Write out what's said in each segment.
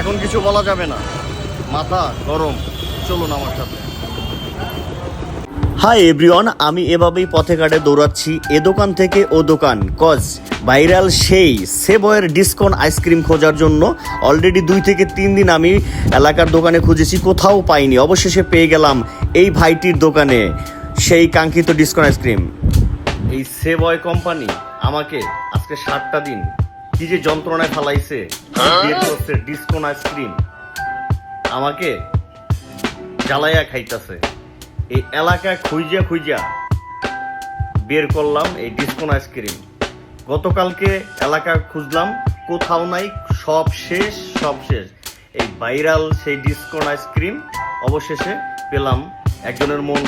এখন কিছু বলা যাবে না। মাথা গরম। চলুন আমার সাথে। হাই এভরিওয়ান, আমি এভাবেই পথে ঘাটে দৌড়াচ্ছি। এ দোকান থেকে ও দোকান। কজ, ভাইরাল সেই সেবয়ের ডিসকাউন্ট আইসক্রিম খোঁজার জন্য অলরেডি দুই থেকে তিন দিন আমি এলাকার দোকানে খুঁজেছি, কোথাও পাইনি। অবশেষে পেয়ে গেলাম এই ভাইটির দোকানে সেই কাঙ্ক্ষিত ডিসকাউন্ট আইসক্রিম। এই সেবয় কোম্পানি আমাকে আজকে সাতটা দিন কি যে যন্ত্রণায় ফালাইছে? করছে ডিসকাউন্ট আইসক্রিম আমাকে জ্বালাইয়া খাইতাছে। এই এলাকায় খুঁজা খুঁজা বের করলাম এই ডিসকাউন্ট আইসক্রিম গতকালকে এলাকা খুঁজলাম কোথাও নাই সব শেষ সব শেষ। এই ভাইরাল সেই ডিসকাউন্ট আইসক্রিম অবশেষে পেলাম একজনের মন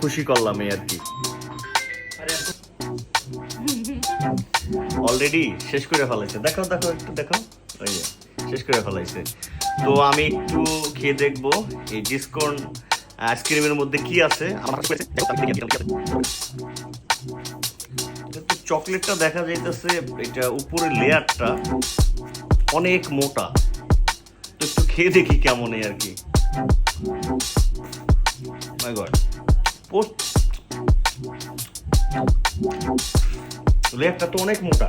খুশি করলাম এই আর কি। অলরেডি শেষ করে ফেলাইছে। দেখো দেখো একটু দেখো ওই যে, শেষ করে ফেলাইছে। তো আমি একটু খেয়ে দেখব এই ডিসকাউন্ট আইসক্রিমের মধ্যে কি আছে। চকলেটটা দেখা যাইতেছে এটা উপরের লেয়ারটা অনেক মোটা। তো একটু খেয়ে দেখি কেমন আর কি। মাই গড লেয়ারটা তো অনেক মোটা।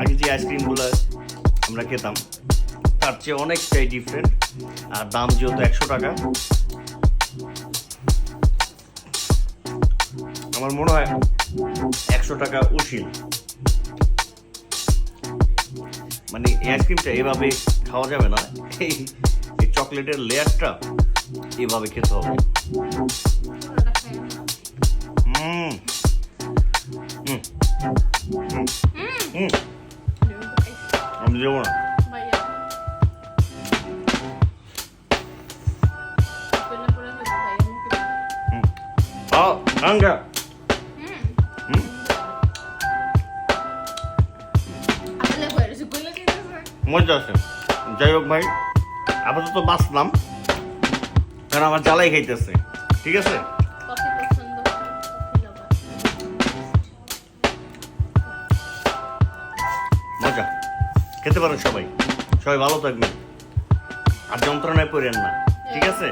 আগে যে আইসক্রিমগুলো আমরা খেতাম তার চেয়ে অনেকটাই ডিফারেন্ট আর দাম যেহেতু একশো টাকা আমার মনে হয় একশো টাকা উশিল। মানে আইসক্রিমটা এভাবে খাওয়া যাবে না এই চকলেটের লেয়ারটা এভাবে খেতে হবে। হুম। আঙ্গা হুম মজা আছে। যাই হোক ভাই আপাতত বাঁচলাম। কারণ আমার জ্বালাই খাইতেছে। ঠিক আছে? মজা। খেতে পারেন সবাই। সবাই ভালো থাকবেন। আর যন্ত্রণায় পড়েন না। ঠিক আছে?